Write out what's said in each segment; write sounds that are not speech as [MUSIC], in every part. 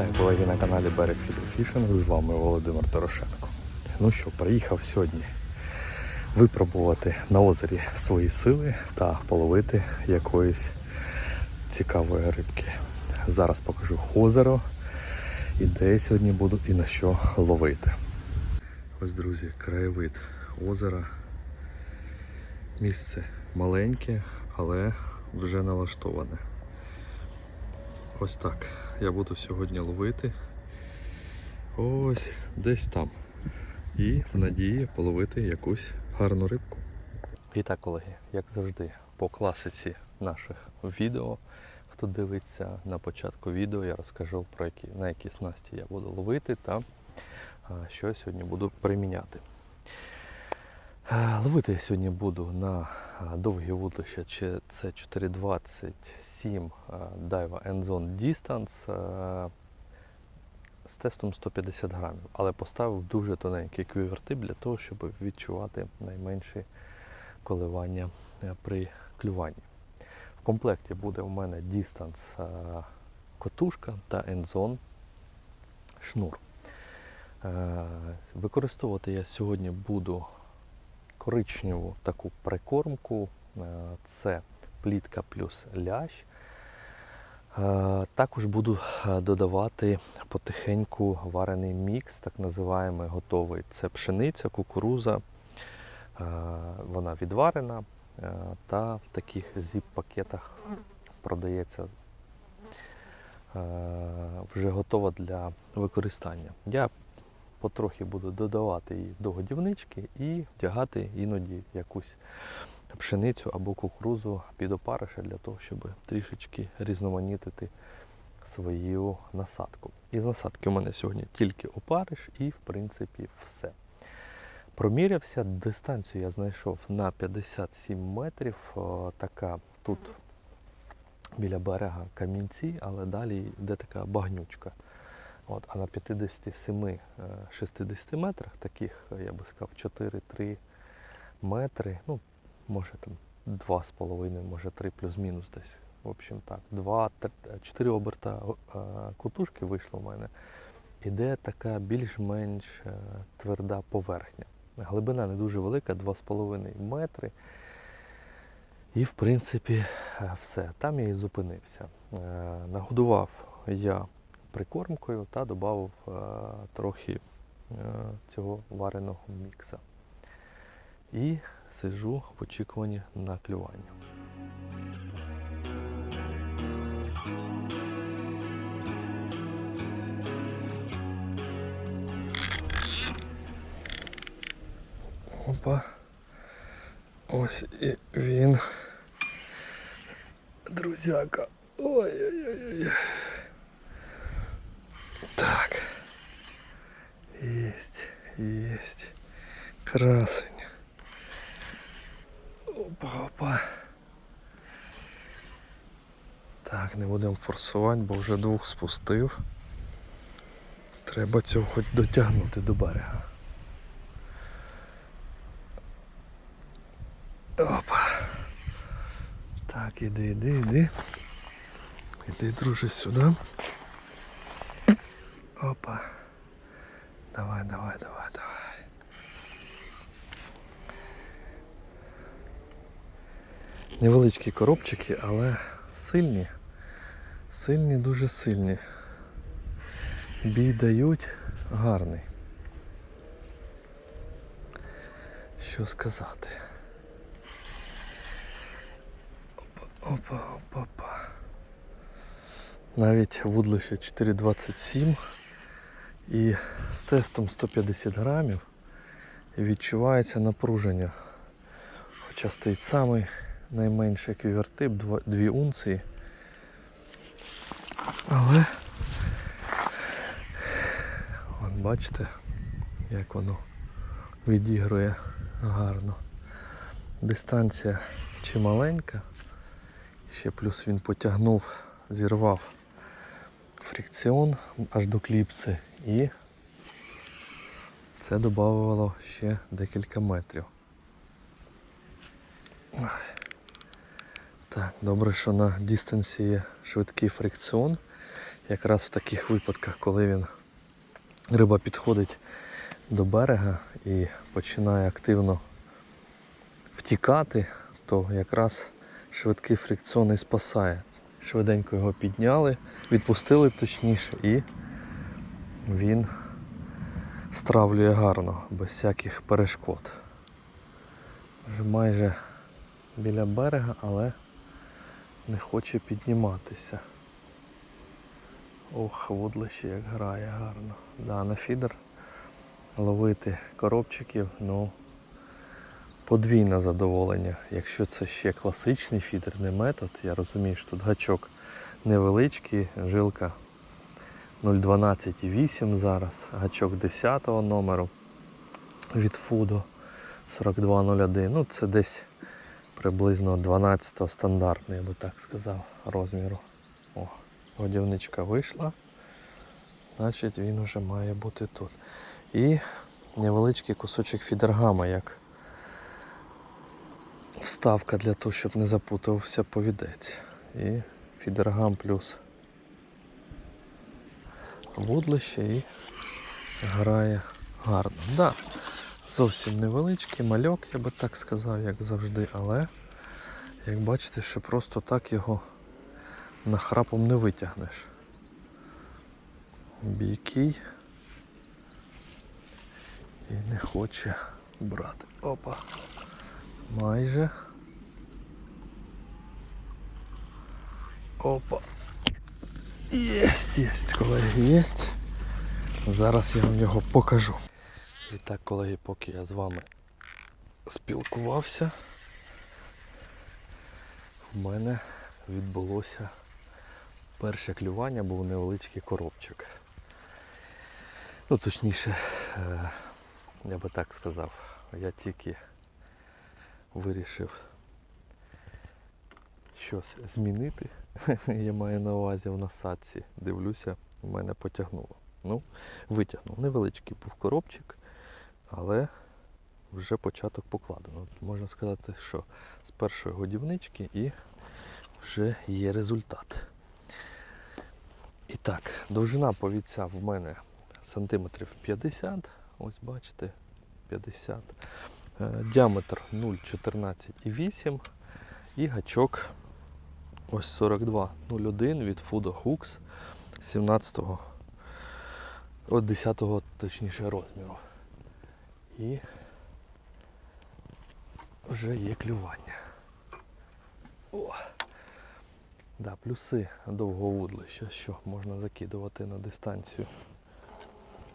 Вітаю колеги на каналі Берег Фідерфішинг. З вами Володимир Дорошенко. Ну що, приїхав сьогодні випробувати на озері свої сили та половити якоїсь цікавої рибки. Зараз покажу озеро і де я сьогодні буду і на що ловити. Ось, друзі, краєвид озера. Місце маленьке, але вже налаштоване. Ось так. Я буду сьогодні ловити. Ось десь там. І в надії половити якусь гарну рибку. І так, колеги, як завжди, по класиці наших відео. Хто дивиться на початку відео, я розкажу про які, на які снасті я буду ловити та що я сьогодні буду приміняти. Е, Ловити я сьогодні буду на довгі вудлища, чи це 427 а, Daiwa Endzone Distance е, з тестом 150 грамів, але поставив дуже тоненький квівертип для того, щоб відчувати найменші коливання е, при клюванні. В комплекті буде у мене Distance е, котушка та Endzone шнур. Е, Використовувати я сьогодні буду коричневу таку прикормку. Е, Це плітка плюс лящ. Е, Також буду е, додавати потихеньку варений мікс, так називаємо готовий. Це пшениця, кукуруза. Вона відварена та в таких зіп-пакетах продається вже готова для використання. Я потрохи буду додавати її до годівнички і вдягати іноді якусь пшеницю або кукурузу під опариша для того, щоб трішечки різноманітити свою насадку. Із насадки у мене сьогодні тільки опариш і, в принципі, все. Промірявся, дистанцію я знайшов на 57 метрів. О, така тут біля берега камінці, але далі йде така багнючка. От, а на 57-60 метрах, таких, я би сказав, 4-3 метри, ну, може там 2,5, може 3 плюс-мінус десь. В общем так, 2, 4 оберта е, кутушки вийшло в мене. Іде така більш-менш е, тверда поверхня. Глибина не дуже велика, 2,5 метри. І в принципі е, все. Там я і зупинився. Е, Нагодував я прикормкою та додав е, трохи е, цього вареного мікса. І сиджу в очікуванні на клювання. Опа. Ось і він. Друзяка. Ой-ой-ой. Так. Есть, есть. Красень. Опа, опа. Так, не будемо форсувати, бо вже двох спустив. Треба цього хоч дотягнути до берега. Опа. Так, іди, іди, іди. Іди, друже, сюди. Опа. Давай, давай, давай, давай. Невеличкі коробчики, але сильні. Сильні, дуже сильні. Бій дають гарний. Що сказати? Опа, опа, опа, опа. Навіть вудлище 4,27 і з тестом 150 грамів відчувається напруження. Хоча стоїть самий найменший квівертип 2 унції. Але от бачите, як воно відігрує гарно. Дистанція чималенька. Ще плюс він потягнув, зірвав фрикціон аж до кліпси і це додавало ще декілька метрів. Так, добре, що на дистанції є швидкий фрикціон, якраз в таких випадках, коли він риба підходить до берега і починає активно втікати, то якраз швидкий фрикціон і спасає. Швиденько його підняли, відпустили точніше, і він стравлює гарно, без всяких перешкод. Вже майже біля берега, але не хоче підніматися. Ох, вудлище як грає гарно. Да, на фідер ловити коробчиків, ну подвійне задоволення. Якщо це ще класичний фідер, не метод, я розумію, що тут гачок невеличкий, жилка 0,12,8 зараз, гачок 10 номеру від Фудо 4201. Ну, це десь приблизно 12 стандартний, я би так сказав, розміру. О, годівничка вийшла. Значить він вже має бути тут. І невеличкий кусочок фідергама, як вставка для того, щоб не запутувався повідець. І фідергам плюс вудлище і грає гарно. Да, зовсім невеличкий мальок, я би так сказав, як завжди, але як бачите, що просто так його нахрапом не витягнеш. Бійкий і не хоче брати. Опа. Майже. Опа. Єсть, єсть, колеги, єсть. Зараз я вам його покажу. І так, колеги, поки я з вами спілкувався, в мене відбулося перше клювання, був невеличкий коробчик. Ну, точніше, е, я би так сказав, я тільки вирішив щось змінити. [LAUGHS] Я маю на увазі в насадці. Дивлюся, в мене потягнуло. Ну, витягнув. Невеличкий був коробчик, але вже початок покладено. Можна сказати, що з першої годівнички і вже є результат. І так, довжина повіця в мене сантиметрів 50, ось бачите, 50. Е, Діаметр 0,14,8 і гачок ось 42,01 від Fudo Hooks 17-го, от 10-го точніше розміру. І вже є клювання. О! Да, плюси довгого вудлища, що можна закидувати на дистанцію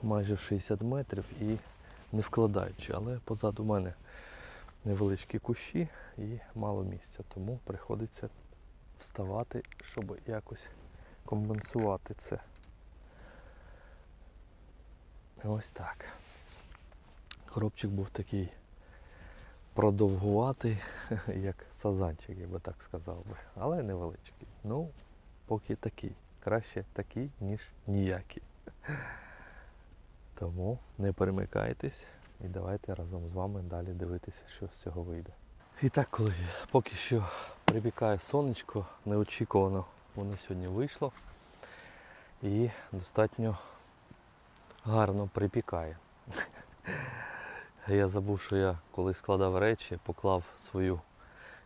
майже 60 метрів і не вкладаючи, але позаду мене невеличкі кущі і мало місця, тому приходиться вставати, щоб якось компенсувати це. Ось так. Коробчик був такий продовгуватий, [LAUGHS] як сазанчик, я би так сказав би, але невеличкий. Ну, поки такий. Краще такий, ніж ніякий. Тому не перемикайтесь і давайте разом з вами далі дивитися, що з цього вийде. І так, колеги, поки що припікає сонечко, неочікувано воно сьогодні вийшло і достатньо гарно припікає. Я забув, що я коли складав речі, поклав свою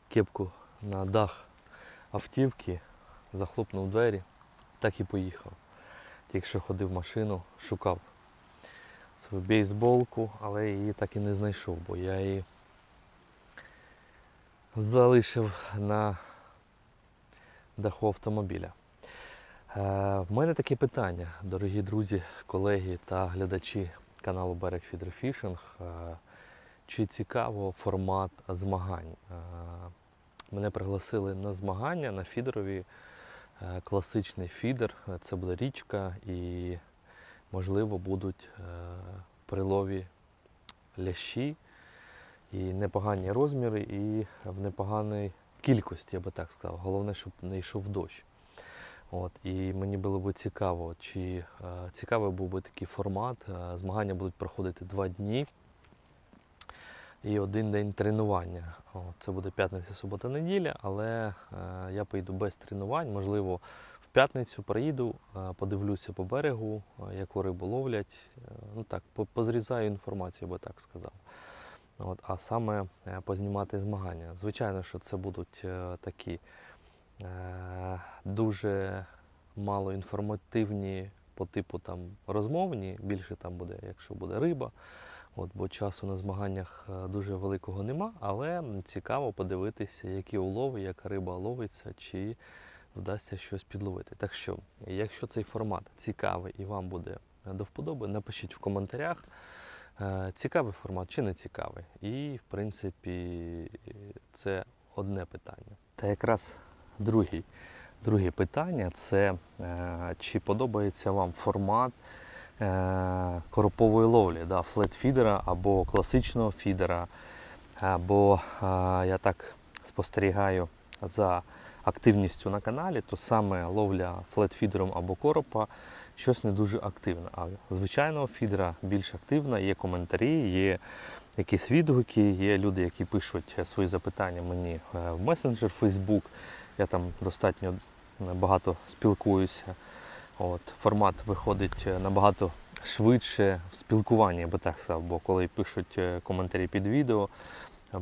кепку на дах автівки, захлопнув двері, так і поїхав. Тільки що ходив в машину, шукав свою бейсболку, але її так і не знайшов, бо я її залишив на даху автомобіля. Е, В мене таке питання, дорогі друзі, колеги та глядачі каналу Берег Фідерфішинг. Е, Чи цікаво формат змагань? Е, Мене пригласили на змагання на фідерові. Класичний фідер, це буде річка і можливо будуть е, при лові лящі і непогані розміри, і в непоганій кількості, я би так сказав. Головне, щоб не йшов дощ. От, і мені було б цікаво, чи е, цікавий був би такий формат. Е, змагання будуть проходити два дні і один день тренування. От, це буде п'ятниця, субота, неділя, але е, я поїду без тренувань. Можливо, в п'ятницю приїду, подивлюся по берегу, яку рибу ловлять. Ну так, позрізаю інформацію, я би так сказав. От, а саме е, познімати змагання. Звичайно, що це будуть е, такі е, дуже мало інформативні по типу там розмовні, більше там буде, якщо буде риба. От, бо часу на змаганнях дуже великого нема, але цікаво подивитися, які улови, яка риба ловиться, чи вдасться щось підловити. Так що, якщо цей формат цікавий і вам буде до вподоби, напишіть в коментарях, цікавий формат чи не цікавий. І, в принципі, це одне питання. Та якраз другий, друге питання це е, чи подобається вам формат е, коропової ловлі, да, флет-фідера або класичного фідера. Або е, я так спостерігаю за активністю на каналі, то саме ловля флет-фідером або коропа щось не дуже активне. А звичайного фідера більш активна, є коментарі, є якісь відгуки, є люди, які пишуть свої запитання мені е, в месенджер Facebook. Я там достатньо багато спілкуюся. От, формат виходить е, набагато швидше в спілкуванні, я би так сказав, бо коли пишуть е, коментарі під відео,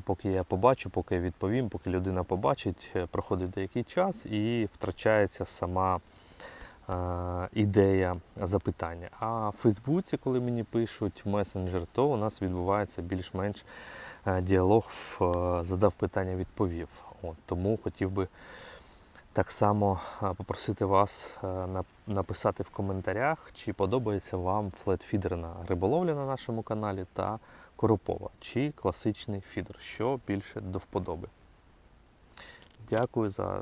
поки я побачу, поки я відповім, поки людина побачить, проходить деякий час і втрачається сама ідея запитання. А в Фейсбуці, коли мені пишуть месенджер, то у нас відбувається більш-менш е, діалог, е, задав питання, відповів. От, тому хотів би так само е, попросити вас е, написати в коментарях, чи подобається вам флетфідерна риболовля на нашому каналі та коропова, чи класичний фідер, що більше до вподоби. Дякую за,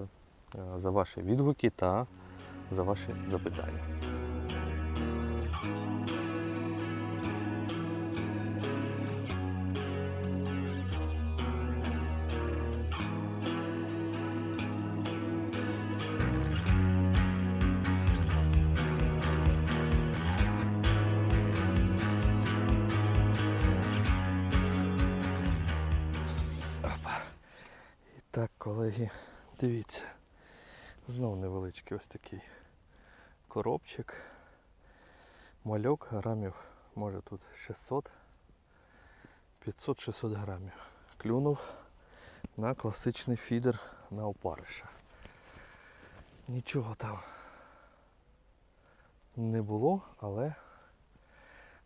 е, за ваші відгуки та за ваші запитання. Ось такий коробчик. Мальок грамів, може тут 600, 500-600 грамів. Клюнув на класичний фідер на опариша. Нічого там не було, але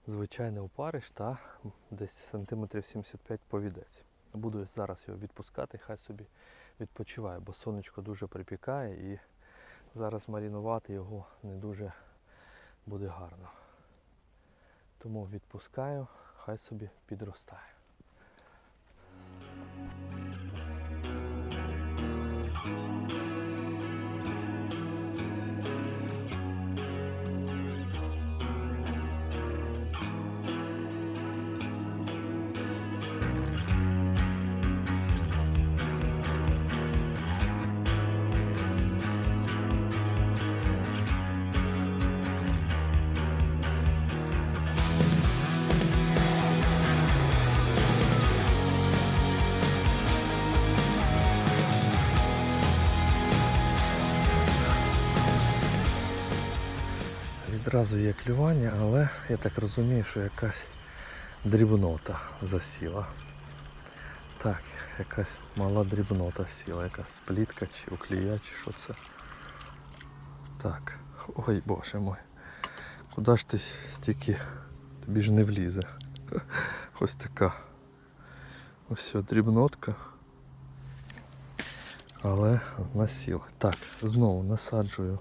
звичайний опариш та десь сантиметрів 75 повідець. Буду зараз його відпускати, хай собі відпочиває, бо сонечко дуже припікає і зараз марінувати його не дуже буде гарно. Тому відпускаю, хай собі підростає. Відразу є клювання, але я так розумію, що якась дрібнота засіла. Так, якась мала дрібнота сіла, якась плітка чи уклія, чи що це. Так, ой боже мой. Куди ж ти стільки? Тобі ж не влізе. [LAUGHS] Ось така. Ось дрібнотка. Але насіла. Так, знову насаджую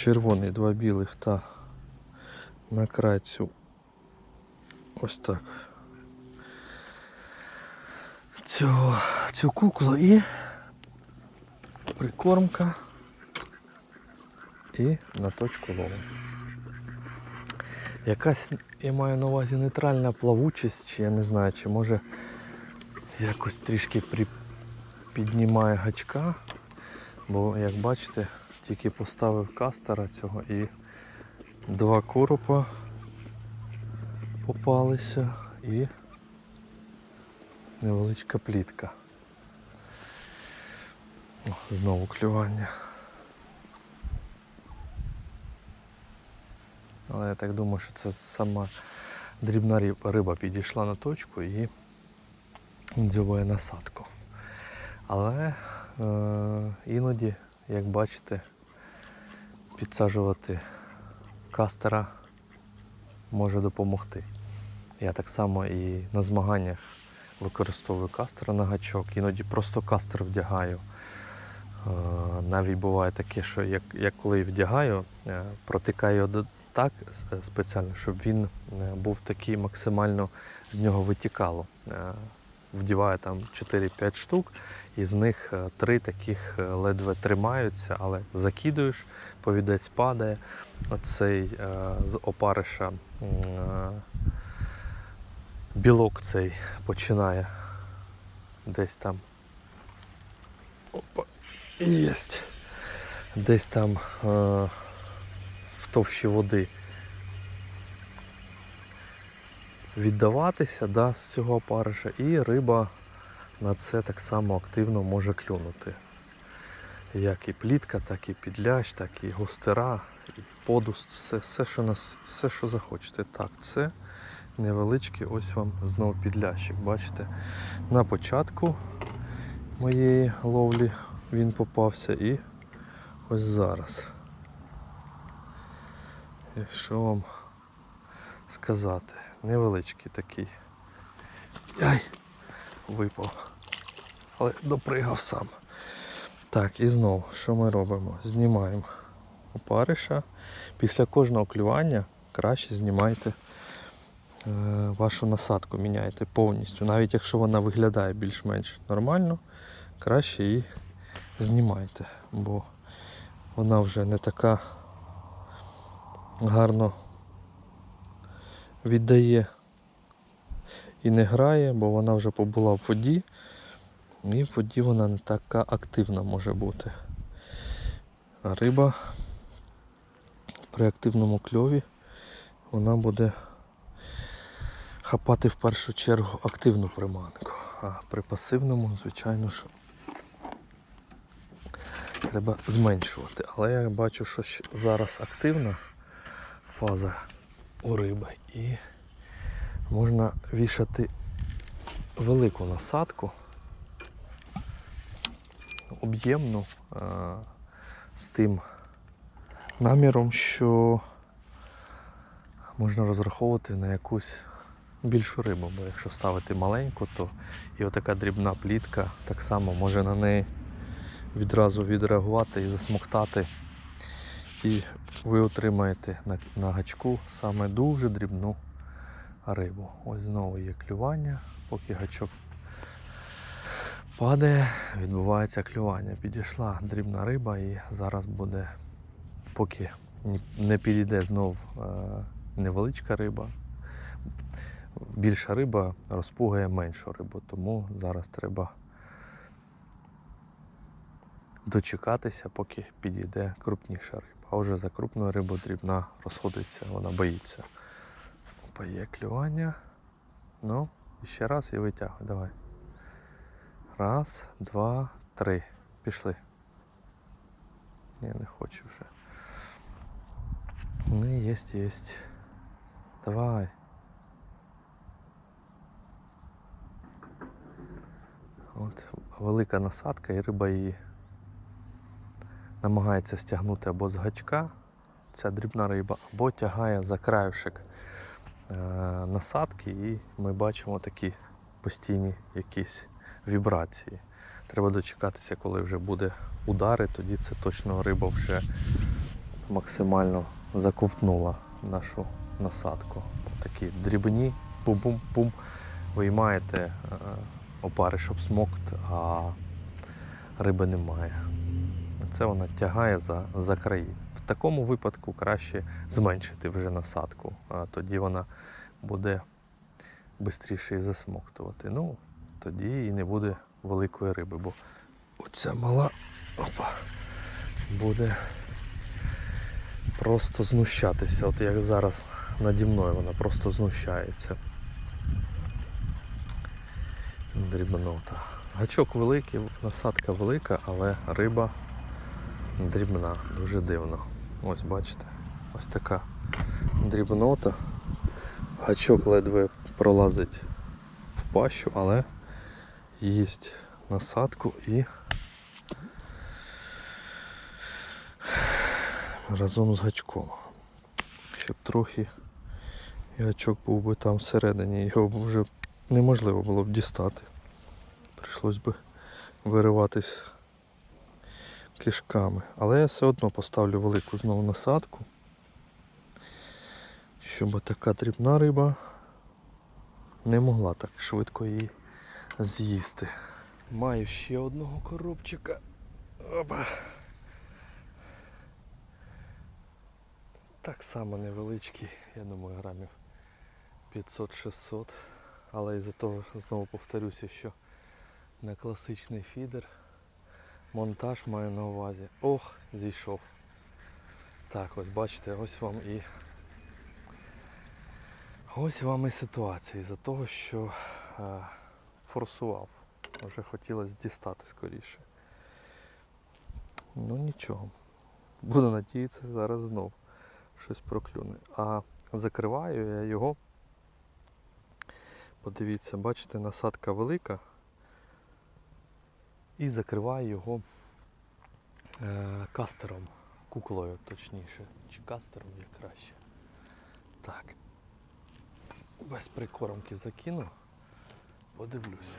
червоний, два білих та на край цю ось так. Цю, цю куклу і прикормка і на точку лову. Якась, я маю на увазі нейтральна плавучість, чи я не знаю, чи може якось трішки при... піднімає гачка, бо як бачите, тільки поставив кастера цього і два коропа попалися і невеличка плітка. О, знову клювання. Але я так думаю, що це сама дрібна риба підійшла на точку і дзьобає насадку. Але е, іноді, як бачите, підсаджувати кастера може допомогти. Я так само і на змаганнях використовую кастера на гачок, іноді просто кастер вдягаю. Е, Навіть буває таке, що як, як коли вдягаю, е, протикаю його так е, спеціально, щоб він був такий максимально з нього витікало. Вдіваю там 4-5 штук, і з них е, три таких е, ледве тримаються, але закидуєш, повідець падає. Оцей е, з опариша білок цей починає десь там. Опа, єсть. Десь там в товщі води віддаватися да, з цього опариша, і риба на це так само активно може клюнути. Як і плітка, так і підлящ, так і густера, і подуст, все, все, що нас, все, що захочете. Так, це невеличкий, ось вам знову підлящик. Бачите, на початку моєї ловлі він попався і ось зараз. І що вам сказати? Невеличкий такий. Яй! Випав. Але допригав сам. Так, і знову, що ми робимо? Знімаємо опариша. Після кожного клювання краще знімайте е, вашу насадку, міняйте повністю. Навіть якщо вона виглядає більш-менш нормально, краще її знімайте, бо вона вже не така гарно віддає і не грає, бо вона вже побула в воді. І в воді вона не така активна може бути. А риба при активному кльові вона буде хапати в першу чергу активну приманку. А при пасивному, звичайно, що треба зменшувати. Але я бачу, що зараз активна фаза у риби і можна вішати велику насадку об'ємну е, з тим наміром, що можна розраховувати на якусь більшу рибу, бо якщо ставити маленьку, то і отака дрібна плітка так само може на неї відразу відреагувати і засмоктати. І ви отримаєте на, на гачку саме дуже дрібну рибу. Ось знову є клювання, поки гачок падає, відбувається клювання. Підійшла дрібна риба і зараз буде, поки не підійде знов е, невеличка риба. Більша риба розпугає меншу рибу, тому зараз треба дочекатися, поки підійде крупніша риба. А вже за крупною рибою дрібна розходиться, вона боїться. Опа, клювання. Ну, ще раз і витягуй, давай. Раз, два, три. Пішли. Ні, не хочу вже. Ну, єсть, єсть. Давай. От велика насадка і риба її намагається стягнути або з гачка, ця дрібна риба, або тягає за краюшек е, насадки, і ми бачимо такі постійні якісь вібрації. Треба дочекатися, коли вже буде удари, тоді це точно риба вже максимально заковтнула нашу насадку. Такі дрібні, пум-пум-пум, виймаєте е, опариш обсмокт, а риби немає. Це вона тягає за, за краї. Такому випадку краще зменшити вже насадку, а тоді вона буде швидше засмоктувати. Ну, тоді і не буде великої риби, бо оця мала опа, буде просто знущатися. От як зараз наді мною вона просто знущається. Дрібнота. Гачок великий, насадка велика, але риба дрібна, дуже дивно. Ось бачите, ось така дрібнота. Гачок ледве пролазить в пащу, але їсть насадку і разом з гачком. Щоб трохи гачок був би там всередині, його б вже неможливо було б дістати. Прийшлось би вириватись кишками. Але я все одно поставлю велику знову насадку, щоб така дрібна риба не могла так швидко її з'їсти. Маю ще одного коробчика. Опа. Так само невеличкий, я думаю, грамів 500-600. Але із-за того, знову повторюся, що на класичний фідер монтаж маю на увазі. Ох, зійшов. Так, ось бачите, ось вам і ось вам і ситуація із-за того, що е, форсував. Вже хотілося дістати скоріше. Ну нічого. Буду надіятися, зараз знов щось проклюне. А закриваю я його. Подивіться, бачите, насадка велика. І закриваю його е, кастером, куклою точніше. Чи кастером як краще. Так. Без прикормки закину. Подивлюся.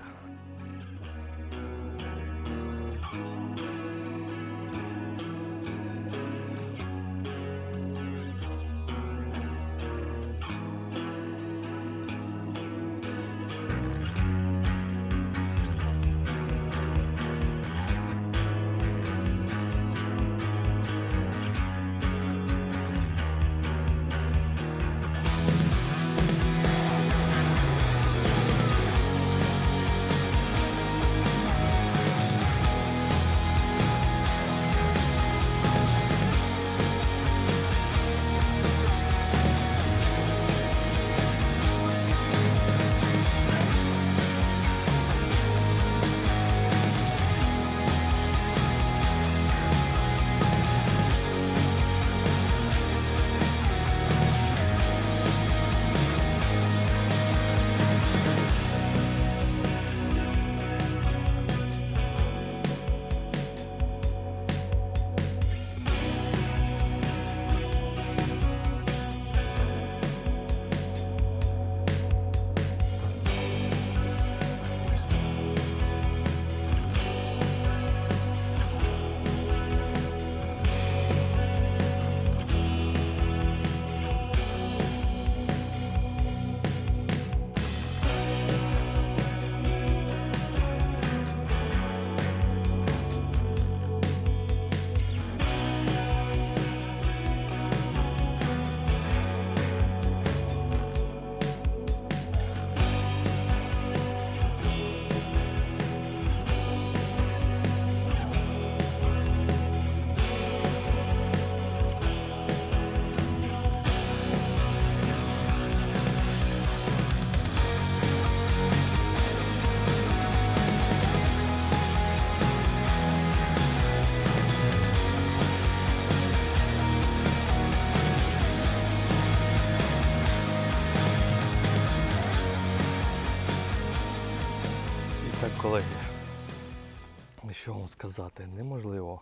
Вам сказати, неможливо.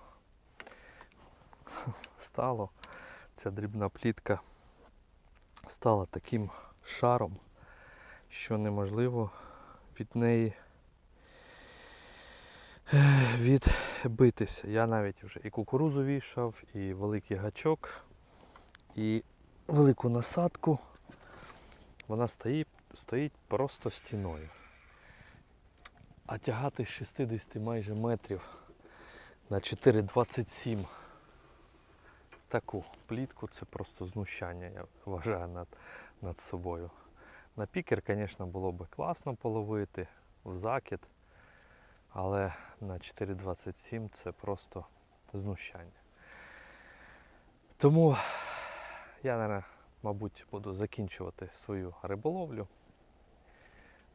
[LAUGHS] Стало, ця дрібна плітка стала таким шаром, що неможливо від неї відбитися. Я навіть вже і кукурузу вішав, і великий гачок, і велику насадку. Вона стоїть, стоїть просто стіною. А тягати з 60 майже метрів на 4,27 таку плітку це просто знущання, я вважаю над, над собою. На пікер, звісно, було б класно половити в закид, але на 4,27 це просто знущання. Тому я, мабуть, буду закінчувати свою риболовлю.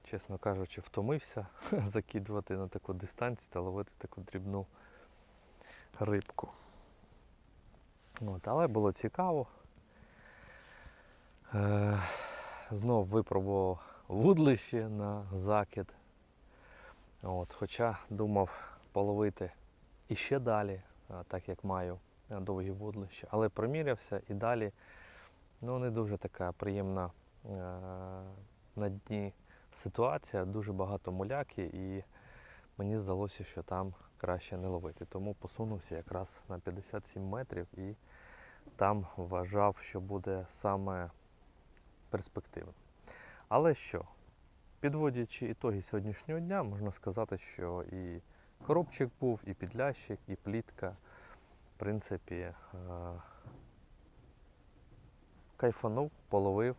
Чесно кажучи, втомився [LAUGHS] закидувати на таку дистанцію та ловити таку дрібну рибку. От, але було цікаво. Е, знов випробував вудлище на закид. От, хоча думав половити іще далі, так як маю е, довгі вудлища, але примірявся і далі ну, не дуже така приємна е, на дні ситуація, дуже багато муляки, і мені здалося, що там краще не ловити. Тому посунувся якраз на 57 метрів і там вважав, що буде саме перспективно. Але що? Підводячи ітоги сьогоднішнього дня, можна сказати, що і коробчик був, і підлящик, і плітка. В принципі, е, кайфанув, половив.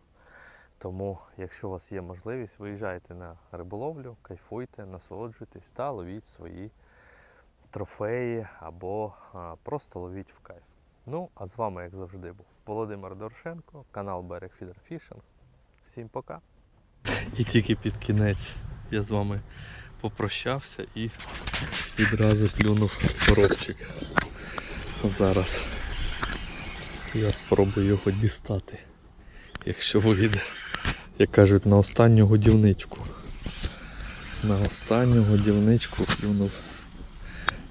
Тому, якщо у вас є можливість, виїжджайте на риболовлю, кайфуйте, насолоджуйтесь та ловіть свої трофеї або просто ловіть в кайф. Ну, а з вами, як завжди, був Володимир Дорошенко, канал Берег Фідер Фішинг. Всім пока! І тільки під кінець я з вами попрощався і відразу клюнув коробчик. Зараз я спробую його дістати, якщо вийде, як кажуть, на останню годівничку. На останню годівничку клюнув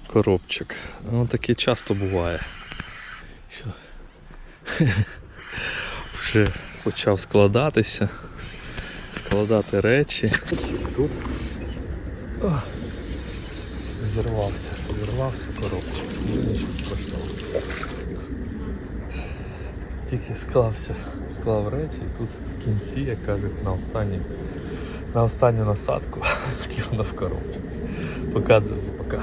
коробчик. Ну, таке часто буває. Що [LAUGHS] вже почав складатися, складати речі. Тут зірвався, зірвався коробчик. Нічого страшного. Тільки склався, склав речі і тут кінці, як кажуть, на останню, на останню насадку [LAUGHS] кинув коробку. Пока, друзі, пока.